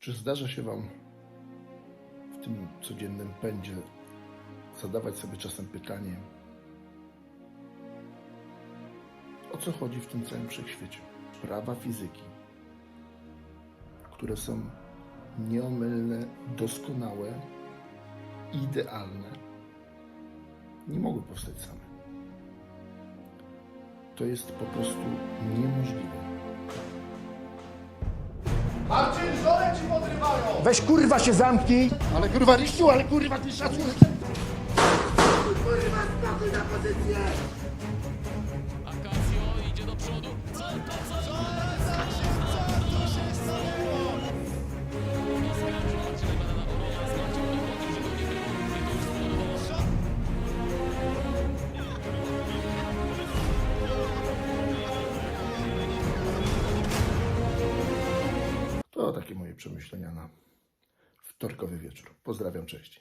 Czy zdarza się Wam w tym codziennym pędzie zadawać sobie czasem pytanie, o co chodzi w tym całym wszechświecie? Prawa fizyki, które są nieomylne, doskonałe, idealne, nie mogły powstać same. To jest po prostu niemożliwe. Weź kurwa się zamknij! Ale kurwa liściu, ale kurwa ty szacunek! Akacjo idzie do przodu. Co to, co, co? To takie moje przemyślenia na wtorkowy wieczór. Pozdrawiam, cześć.